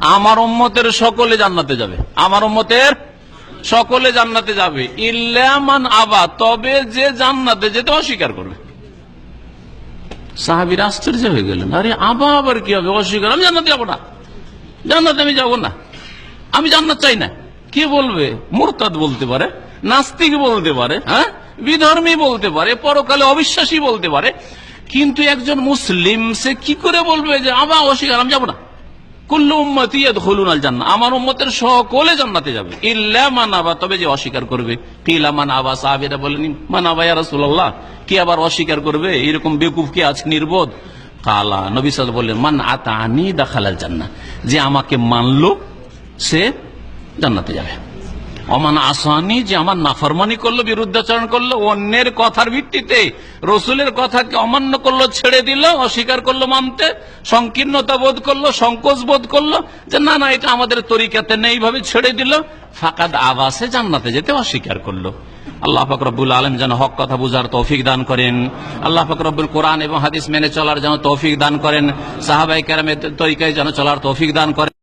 আমার উম্মতের সকলে জান্নাতে যাবে। আমার উম্মতের সকলে জান্নাতে যাবে। ইল্লামান আবা, তবে যে জান্নাতে যেতে অস্বীকার করবে। সাহাবির আশ্চর্য হয়ে গেলেন। আরে, আবা আবার কি হবে? অস্বীকার। আমি জান্নাতে যাব না। জান্নাতে আমি যাব না। আমি জান্নাত চাই না। কে বলবে? মুরতাদ বলতে পারে, নাস্তিক বলতে পারে হ্যাঁ? বিধর্মী বলতে পারে, পরকালে অবিশ্বাসী বলতে পারে, কিন্তু একজন মুসলিম সে কি করে বলবে যে আবা অস্বীকার, আমি যাব না। জান্নাহ আমার সকলে তবে যে অস্বীকার করবে। বলেনি মান আবার অস্বীকার করবে? এরকম বেকুফ কি আছে? নির্বোধ। কালা বললেন, মান যে আমাকে মানলো, সে জান্নাতে যাবে। অমান আসানি যে আমার নাফরমানি করল, বিরুদ্ধাচরণ করল, অন্যের কথার ভিত্তিতে রসুলের কথাকে অমান্য করল, ছেড়ে দিল, অস্বীকার করল, মানতে সংকীর্ণতা বোধ করল, সংকোচ বোধ করল, যে না না, এটা আমাদের তরিকাতে নেই ভাবে ছেড়ে দিল। ফাঁকাদ আবাসে জান্নাতে যেতে অস্বীকার করল। আল্লাহ ফকরবুল আলম যেন হক কথা বুঝার তৌফিক দান করেন। আল্লাহ ফকরবুল কোরআন এবং হাদিস মেনে চলার যেন তৌফিক দান করেন। সাহাবাই কেরামের তরিকায় যেন চলার তৌফিক দান করেন।